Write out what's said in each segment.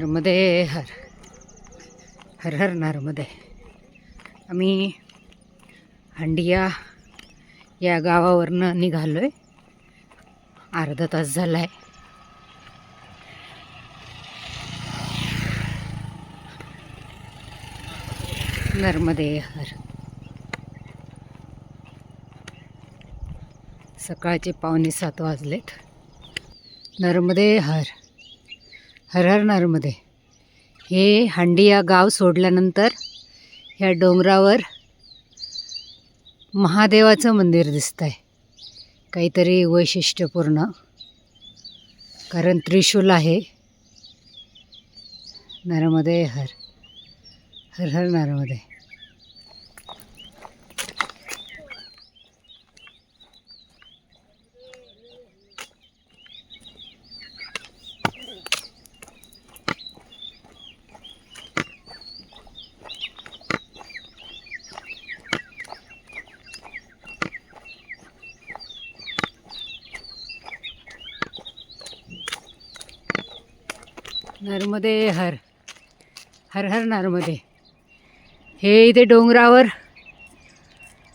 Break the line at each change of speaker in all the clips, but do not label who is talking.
नर्मदे हर हर हर नर्मदे आम्ही हंडिया या गावावरनं निघालो आहे अर्धा तास झाला आहे नर्मदे हर। सकाळचे पावणे सात वाजलेत. नर्मदे हर। हरहरनारमध्ये नर्मदे हे हंडिया गाव सोडल्यानंतर ह्या डोंगरावर महादेवाचं मंदिर दिसतं आहे काहीतरी वैशिष्ट्यपूर्ण कारण त्रिशूल आहे. नर्मदे हर हर हर नर्मदे नर्मदे हर हर हर नारमध्ये. हे इथे डोंगरावर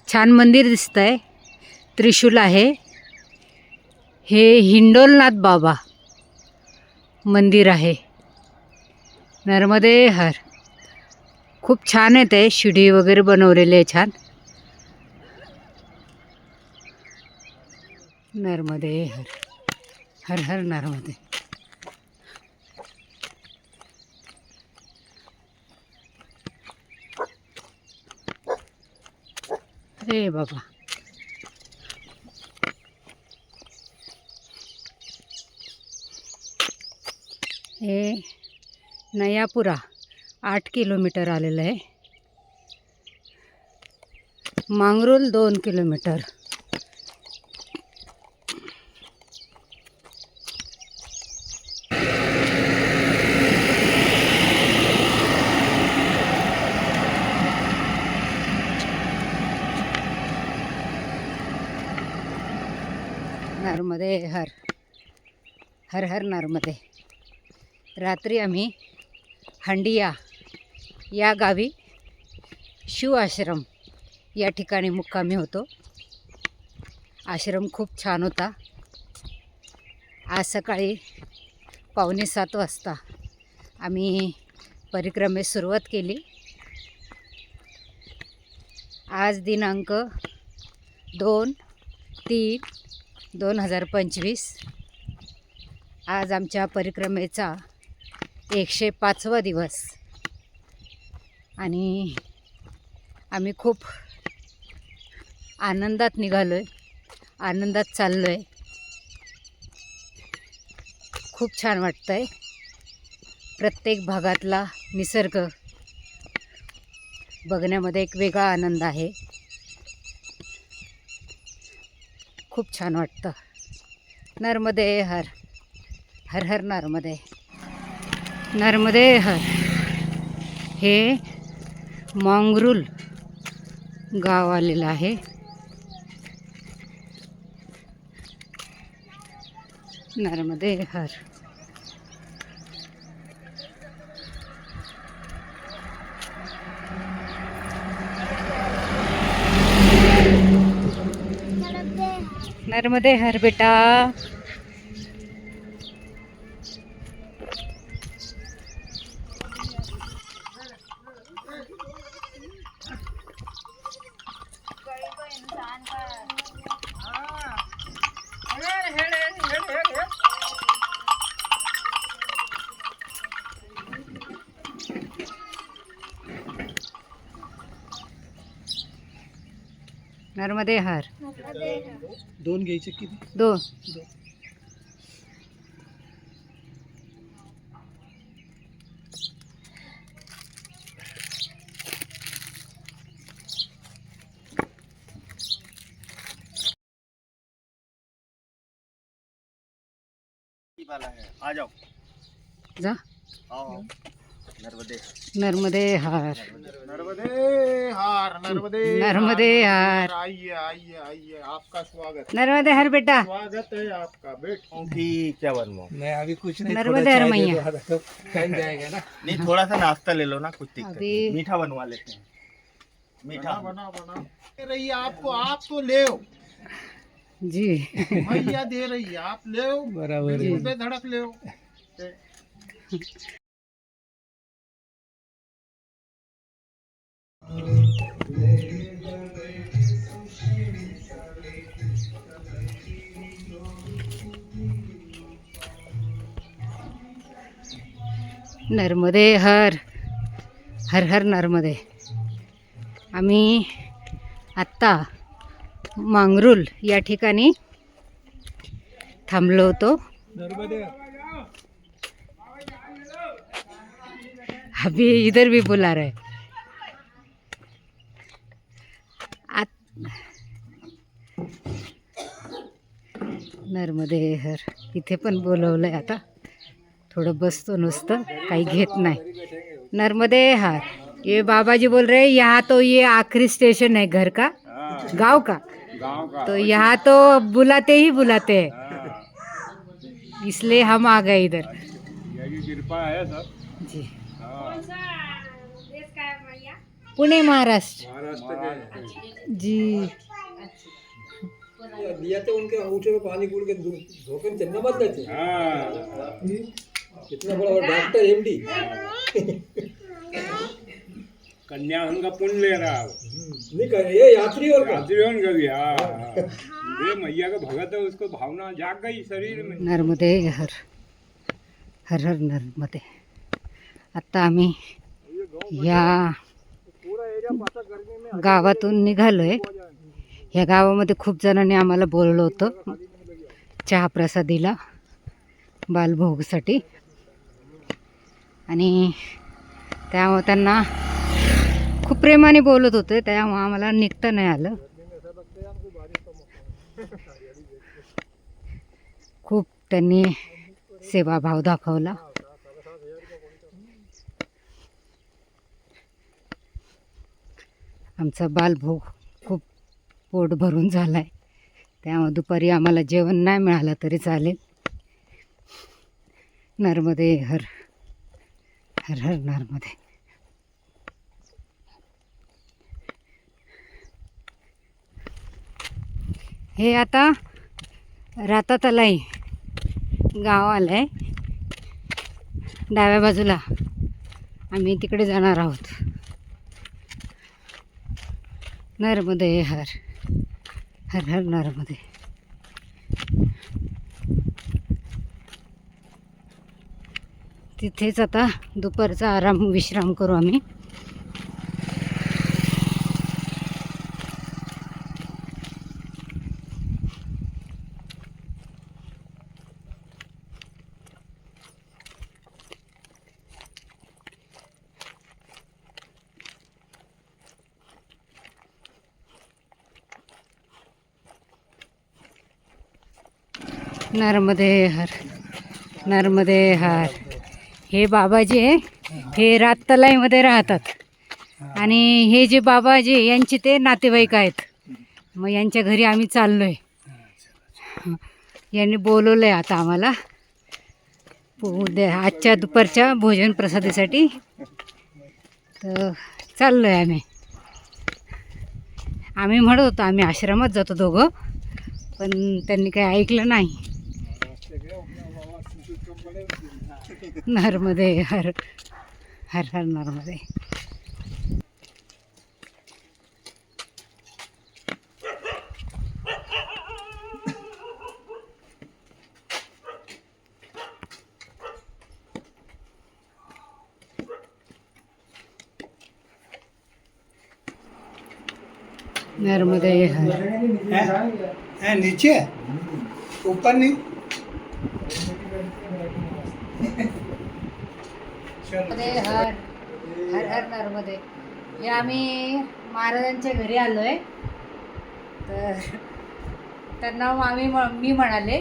छान मंदिर दिसतं आहे त्रिशूल आहे. हे हिंडोलनाथ बाबा मंदिर आहे. नर्मदे हर. खूप छान आहे ते शिडी वगैरे बनवलेले आहे छान. नर्मदे हर. हर हर नर्मदे अरे बाबा हे नयापुरा आठ किलोमीटर आलेलं आहे. मांगरूल दोन किलोमीटर. नर्मदे हर हर हर नर्मदे रात्री आम्ही हंडिया या गावी शिव आश्रम या ठिकाणी मुक्कामी होतो. आश्रम खूप छान होता. आज सकाळी पावणे सात वाजता आम्ही परिक्रमेस सुरुवात केली. आज दिनांक दोन तीन दोन हजार पंचवीस. आज आमच्या परिक्रमेचा एकशे पाचवा दिवस. आणि आम्ही खूप आनंदात निघालो आहे आनंदात चाललो आहे खूप छान वाटतं आहे प्रत्येक भागातला निसर्ग बघण्यामध्ये एक वेगळा आनंद आहे. खूप छान वाटतं. नर्मदे हर. हर हर नर्मदे. नर्मदे हर. हे मांगरुल गाव आलेलं आहे. नर्मदे हर. पार्लरमध्ये हरबेटा नर्मदे हर।
दोन घ्यायचे किती?
दोन
वाला है आ जाओ।
जा।
आओ
नर्मदे हार।
नर्मदे हार नर्मदे
नर्मदे हार
आइए आइए आइए आपका स्वागत।
नर्मदे हर बेटा।
स्वागत है आपका बैठ।
नहीं अभी कुछ नहीं
नर्मदे
थोड़ा
हर मैया।
जाएगा ना।
नहीं थोड़ा सा नाश्ता ले लो ना कुछ दिक्कत मीठा बनवा लेते हैं। मीठा।
बना बना रही है आपको आप तो ले
जी।
भैया दे रही है आप ले
बराबर
धड़क ले
नर्मदे हर हर हर नर्मदे. आम्ही आत्ता मांगरुल या ठिकाणी थांबलो होतो. अभी इधर भी बुला रहे नर्मदे हर. इथे पण बोलवलंय आता. थोडं बसतो नुसतं काही घेत नाही. नर्मदे हार. ये बाबा जी बोल रहे हैं यहाँ तो ये आखिरी स्टेशन है घर का? गांव का? तो यहाँ तो बुलाते ही बुलाते हैं। इसलिए हम आ गए इधर। जी। पुणे महाराष्ट्र. जी.
दिया तो उनके अंगूठे में पानी कूड़ के धोखे में चन्ना मत लेते कितना बड़ा डॉक्टर एमडी
कन्यादान का पुण्य ले रहा है।
नहीं कर ये यात्री और का
जीवन का भी हाँ हाँ। ये मैया का भगत है उसको भावना जाग गई शरीर में।
नर्मदे हर हर हर नर्मदे। आता आम्ही या गावातून निघालोय. ह्या गावामध्ये खूप जणांनी आम्हाला बोललं होतं. चहा प्रसादीला बालभोगसाठी. आणि त्यामुळे त्यांना खूप प्रेमाने बोलत होते. त्यामुळं आम्हाला निघता नाही आलं. खूप त्यांनी सेवाभाव दाखवला. आमचा बालभोग खूप पोट भरून झाला आहे त्यामुळे दुपारी आम्हाला जेवण नाही मिळालं तरी चालेल. नर्मदे हर हर हर नर्मदे. हे आता रातातलाई गाव आलं आहे डाव्या बाजूला आम्ही तिकडे जाणार आहोत. नर्मदे हर हर हर नर्मदे. तिथेच आता दुपारचा आराम विश्राम करू आम्ही. नर्मदे हर नर्मदे हर हे बाबाजी आहे हे राततलाईमध्ये राहतात. आणि हे जे बाबाजी यांचे ते नातेवाईक आहेत. मग यांच्या घरी आम्ही चाललो आहे यांनी बोलवलं आहे आता आम्हाला. उद्या आजच्या दुपारच्या भोजन प्रसादीसाठी. तर चाललो आहे आम्ही. आम्ही म्हणत होतो आम्ही आश्रमात जातो दोघं. पण त्यांनी काही ऐकलं नाही. नर्मदे हर हर हर नर्मदे नर्मदे हर.
नीचे? ऊपर नहीं?
मध्ये हर हर हर नर्मदे. हे आम्ही महाराजांच्या घरी आलो आहे तर त्यांना मग आम्ही म- मी म्हणाले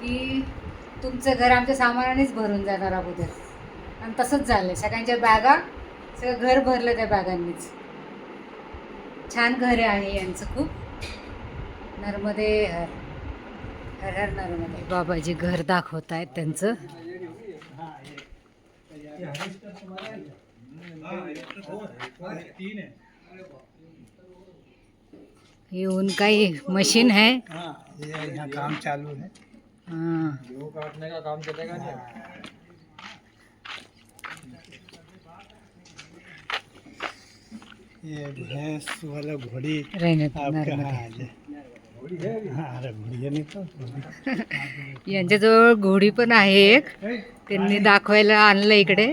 की तुमचं घर आमच्या सामानानेच भरून जाणार अगोदर. आणि तसंच झालं सगळ्यांच्या बॅगा सगळं घर भरलं त्या बॅगांनीच. छान घर आहे यांचं खूप. नर्मदे हर हर हर नर्मदे. बाबाजी घर दाखवत आहेत त्यांचं. ये उनका ही मशीन है।
हाँ। ये यहाँ काम चालू है।
हाँ।
गेहूँ काटने का काम चलेगा नहीं
ये भैंस वाला घोड़ी
रहने दो,
आपका हाँ
यांच्याजवळ घोडी पण आहे एक. त्यांनी दाखवायला आणलं इकडे.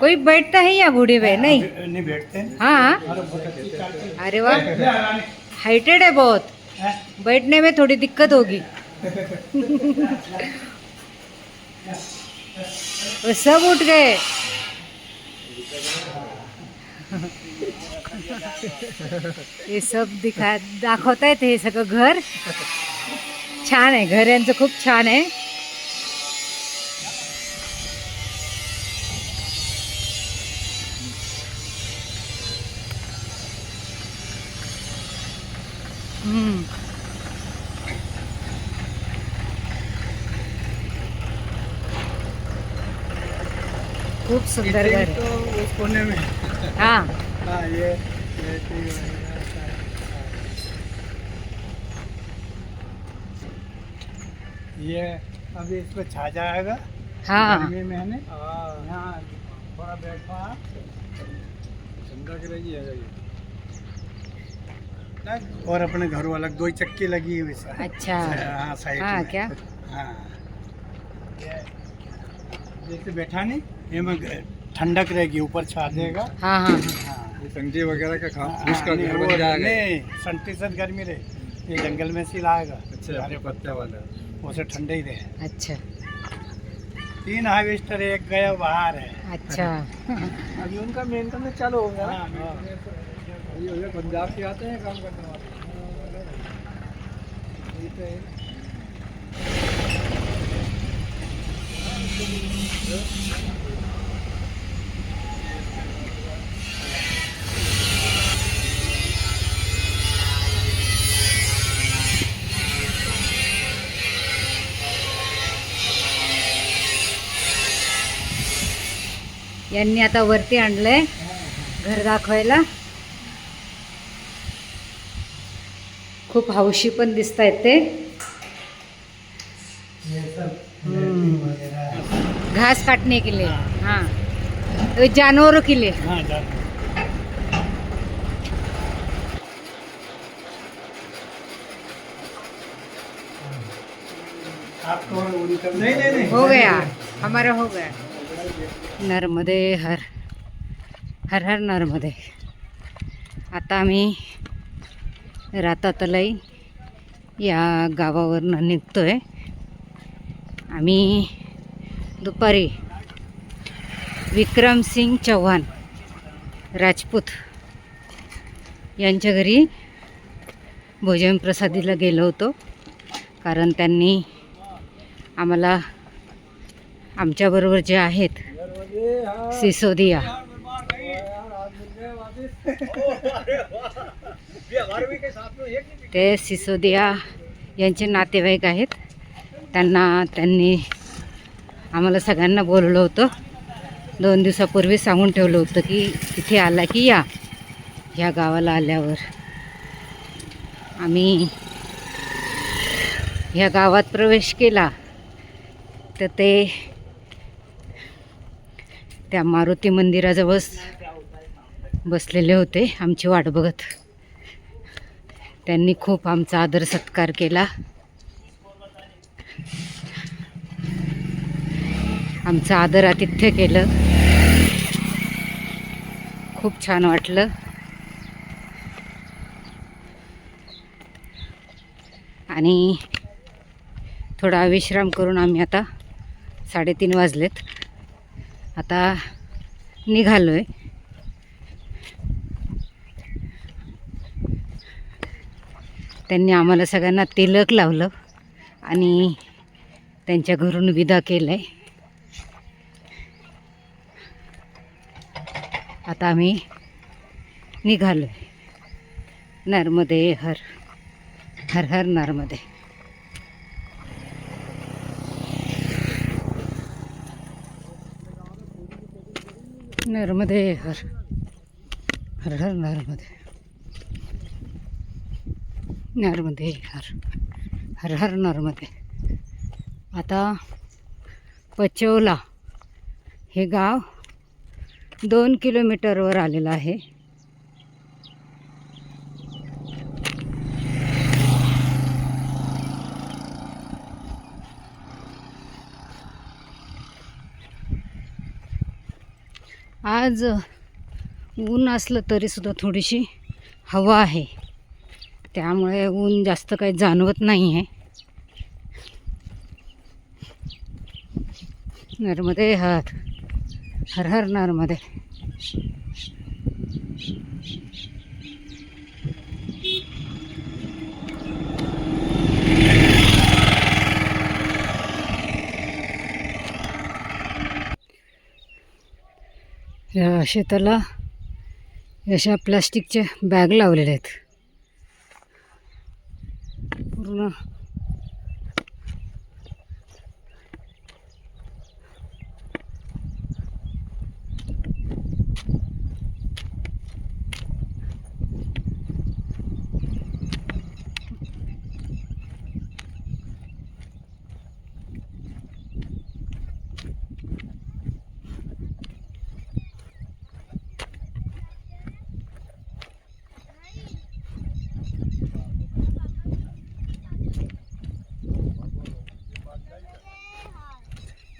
कोई बैठता है या घोड़ी पे? नहीं।
बैठते हैं।
हाँ। अरे वाह। हाइटेड है बहुत। बैठने में थोड़ी दिक्कत होगी। वो सब उठ गए। हे सब दिखा दाखवतायत हे सगळं घर। छान आहे घर यांचं खूप छान आहे. खूप सुंदर घर आहे
तो उस कोने में।
हा।
हाँ ये ये है। अभी इस पे छा जाएगा
हा।
गर्मी में है ना? यहाँ थोड़ा बैठो आप।
ठंडा के लिए है ये।
और अपने घर वाला दो ही चक्की लगी हुई सर
अच्छा।
हाँ साइड
हाँ क्या?
हाँ। ये जैसे बैठा नहीं? ये ठंडक रहेगी ऊपर छा देगा।
हाँ हाँ
हाँ।
ये वगैरह का काम
हाँ,
उसका
नहीं,
घर बन जाएगा।
नहीं सेंटीसद गर्मी रहे। ये जंगल में से लाएगा।
अच्छा
हरे
पत्ता वाला।
उसे ठंडे ही रहे।
अच्छा।
तीन हार्वेस्टर एक गया बाहर है।
अच्छा।
अभी उनका मेंटेनेंस चालू हो गया
हाँ, हाँ।
ये ये पंजाब से आते हैं काम करने वाले। ये तो
यांनी आता वरती आणलंय. घर दाखवायला. खूप हौशी पण दिसत आहेत ते घास काटने के लिए हाँ जानवरों के लिए
हाँ जाते आपको उनका नहीं नहीं नहीं
हो गया. हमारा हो गया. नर्मदे हर हर हर नर्मदे. आता आम्ही रातातलाई या गावावरनं आहे आम्ही दुपारी विक्रमसिंग चव्हाण राजपूत यांच्या घरी भोजन प्रसादीला गेलो होतो. कारण त्यांनी आम्हाला आमच्याबरोबर जे आहेत सिसोदिया. ते सिसोदिया यांचे नातेवाईक आहेत. त्यांना त्यांनी आम्हाला सगळ्यांना बोलवलं होतं. दोन दिवसापूर्वी सांगून ठेवलं होतं की इथे आला की या ह्या गावाला आल्यावर. आम्ही ह्या गावात प्रवेश केला. तर ते त्या मारुती मंदिराजवळ बसलेले होते आमची वाट बघत. त्यांनी खूप आमचा आदर सत्कार केला. आमचं आदर आतिथ्य केलं. खूप छान वाटलं. आणि थोडा विश्राम करून आम्ही आता साडेतीन वाजलेत. आता निघालो आहे त्यांनी आम्हाला सगळ्यांना तिलक लावलं आणि त्यांच्या घरून विदा केलं आहे आता आम्ही निघालो आहे नर्मदे हर हर हर नर्मदे. नर्मदे हर हर हर नर्मदे नर्मदे हर हर हर नर्मदे आता पचवला हे गाव दोन किलोमीटरवर आलेलं आहे. आज ऊन असलं तरीसुद्धा थोडीशी हवा आहे. त्यामुळे ऊन जास्त काही जाणवत नाही आहे. नर्मदे हर हर हर नर्मदे. या शेताला अशा प्लास्टिकच्या बॅग लावलेल्या आहेत. पूर्ण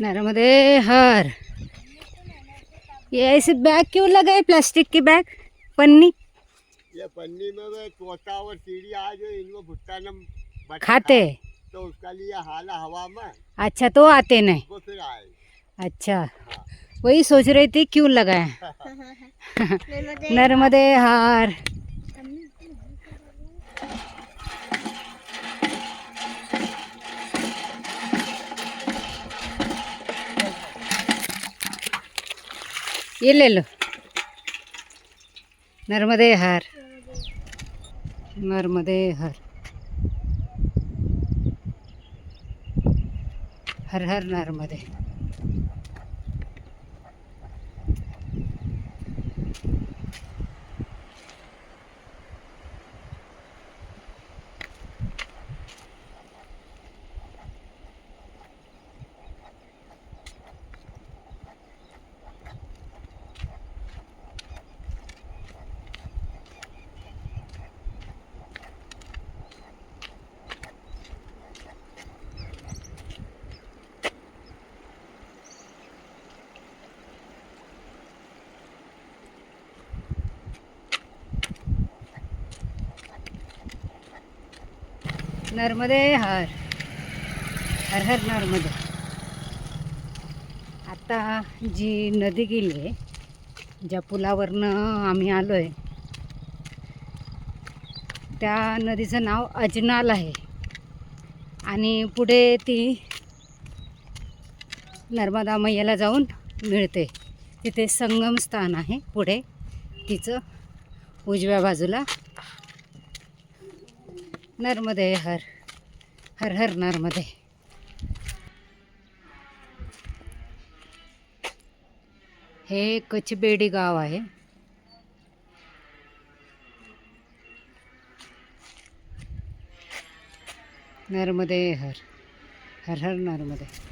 नर्मदे हर। ये ऐसे बैग क्यों लगाए? प्लास्टिक की बैग? पन्नी?
ये पन्नी में वे तोता और सीढ़ी आ जो इनको भुट्टा न
खाते?
तो उसका लिए हाला हवा में।
अच्छा तो आते नहीं।
वो फिर आए।
अच्छा वही सोच रही थी क्यों लगाए? नर्मदे हार। ये ले लो नर्मदे हार नर्मदे हर हर नर्मदे हर हर हर नर्मदे आता जी नदी गेली आहे ज्या पुलावरनं आम्ही आलो आहे त्या नदीचं नाव अजनाल आहे. आणि पुढे ती नर्मदा मैयाला जाऊन मिळते. तिथे संगम स्थान आहे पुढे. तिचं उजव्या बाजूला नर्मदे हर हर हर नर्मदे हे कचबेडी गाव आहे. नर्मदे हर हर हर नर्मदे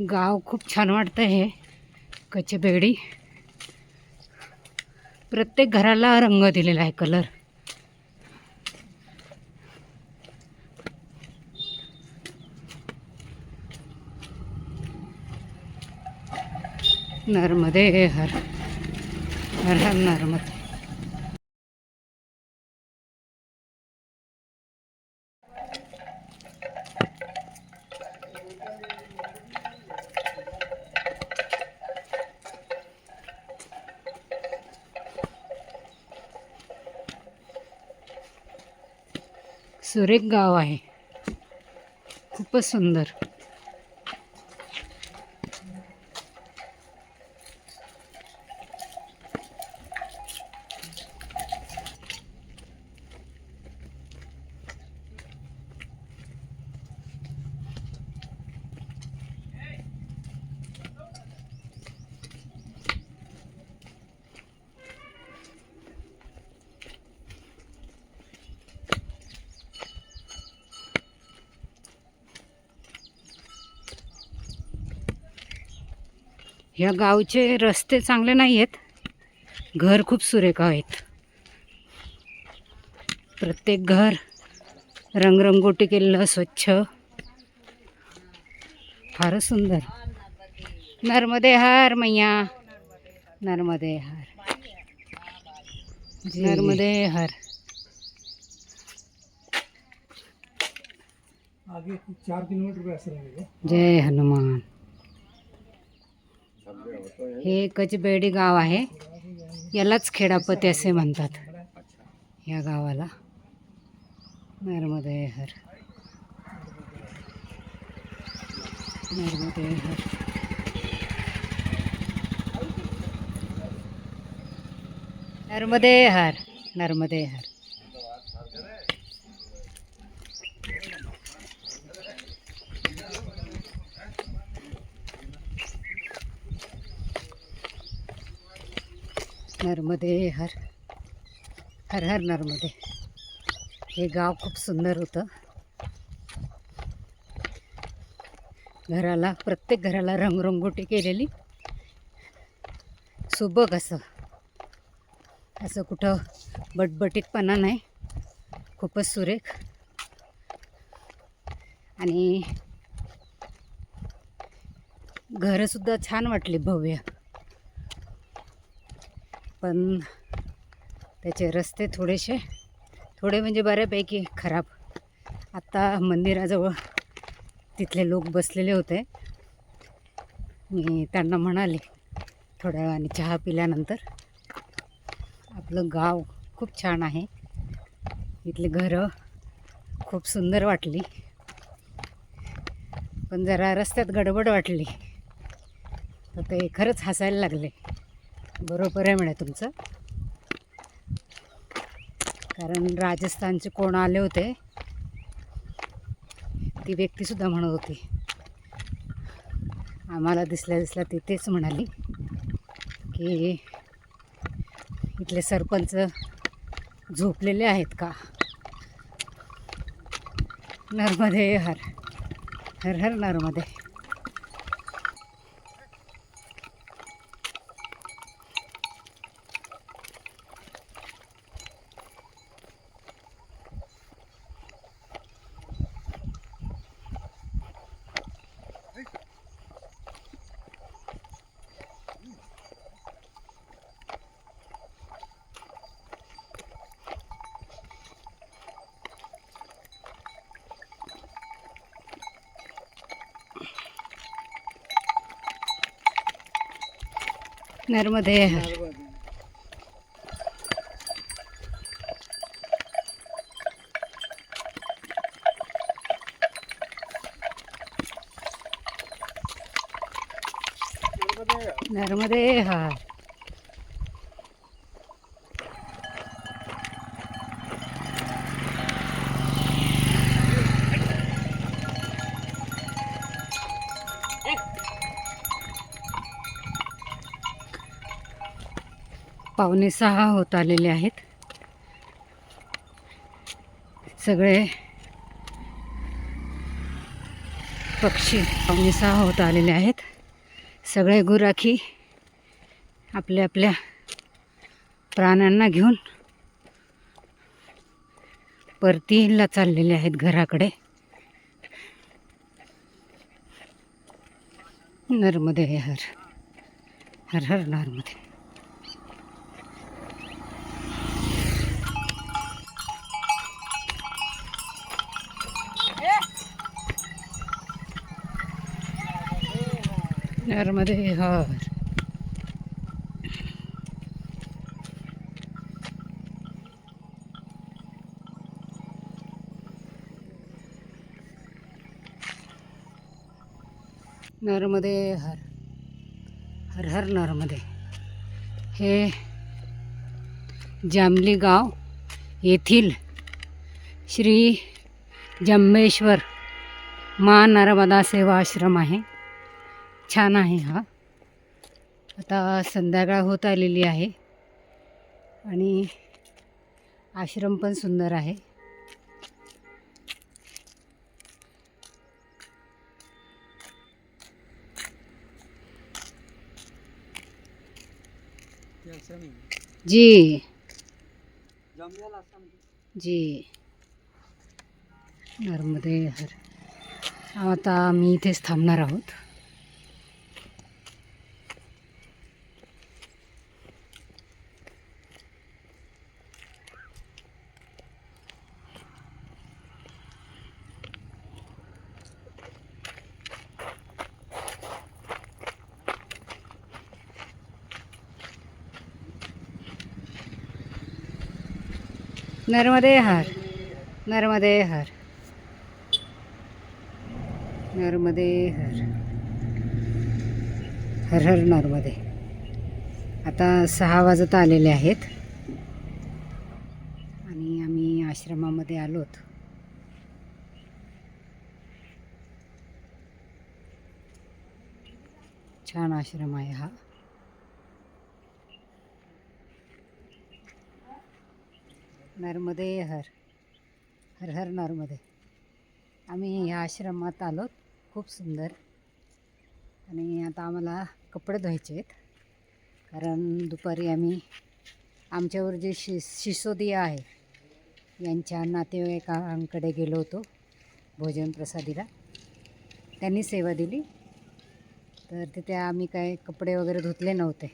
गाव खूप छान वाटतं हे. कचेबेडी प्रत्येक घराला रंग दिलेला आहे कलर. नर्मदे हर. हर हर नर्मदे. सुरेख गाव आहे. खूपच सुंदर. ह्या गावचे रस्ते चांगले नाही आहेत घर खूप सुरेख आहेत. प्रत्येक घर रंगरंगोटी केलेलं स्वच्छ. फारच सुंदर. नर्मदे हार मैया. नर्मदे हार. नर्मदे हार. जय हनुमान. हे कचबेडी गाव आहे. यालाच खेडापती असे म्हणतात. या गावाला. नर्मदे हर नर्मदे हर नर्मदे हर हर हर हर हर नर्मदे हे गाव खूप सुंदर होतं. घराला प्रत्येक घराला रंगरंगोटी केलेली. सुबक असं. असं कुठं बटबटीतपणा नाही. खूपच सुरेख. आणि घरंसुद्धा छान वाटली भव्य. पण त्याचे रस्ते थोडेसे थोडे म्हणजे बऱ्यापैकी खराब. आत्ता मंदिराजवळ तिथले लोक बसलेले होते. मी त्यांना म्हणाले थोड्या वेळाने चहा पिल्यानंतर आपलं गाव खूप छान आहे. इथली घरं खूप सुंदर वाटली. पण जरा रस्त्यात गडबड वाटली. तर ते खरंच हसायला लागले. बरोबर आहे म्हणे तुमचं. कारण राजस्थानचे कोण आले होते ती व्यक्तीसुद्धा म्हणत होती. आम्हाला दिसल्या दिसल्या ती तेच म्हणाली की इथले सरपंच झोपलेले आहेत का? नर्मदे हर हर हर नर्मदे. नर्मदे नर्मदे पावणे सहा होत आलेले आहेत. सगळे पक्षी पावणे सहा होत आलेले आहेत. सगळे गुराखी आपल्या आपल्या प्राण्यांना घेऊन परतीला चाललेले आहेत घराकडे. नर्मदे हर हर हर नर्मदे. नर्मदे हर नर्मदे हर हर हर नर्मदे हे जांभली गाव येथील श्री जम्मेश्वर मा नर्मदा सेवा आश्रम आहे. छान आहे हा. आता संध्याकाळ होत आलेली आहे. आणि आश्रम पण सुंदर आहे. जी. जी. नर्मदे हर. आता आम्ही इथेच थांबणार आहोत. नर्मदे हर नर्मदे हर। नर्मदे हर। हर हर नर्मदे। आता सहा वाजत आलेले आहेत आणि आम्ही आश्रमामध्ये आलोत. छान आश्रम आहे हा. नर्मदे हर हर हर नर्मदे आम्ही ह्या आश्रमात आलो. खूप सुंदर. आणि आता आम्हाला कपडे धुवायचे आहेत. कारण दुपारी आम्ही आमच्यावर जे शि शिसोदिया आहे यांच्या नातेवाईकांकडे गेलो होतो भोजन प्रसादीला. त्यांनी सेवा दिली. तर तिथे आम्ही काय कपडे वगैरे धुतले नव्हते.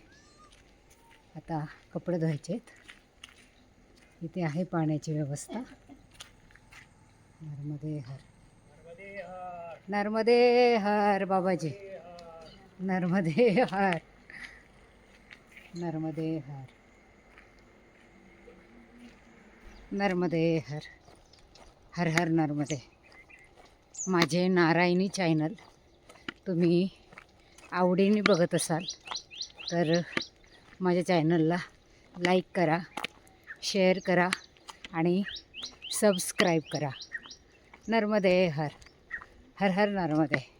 आता कपडे धुवायचे आहेत. इथे आहे पाण्याची व्यवस्था. नर्मदे हर. नर्मदे हर बाबाजी. नर्मदे हर. नर्मदे हर. नर्मदे हर. हर हर नर्मदे. माझे नारायणी चॅनल. तुम्ही आवडीने बघत असाल तर माझ्या चॅनलला लाईक करा. शेअर करा आणि सबस्क्राईब करा. नर्मदे हर. हर हर नर्मदे.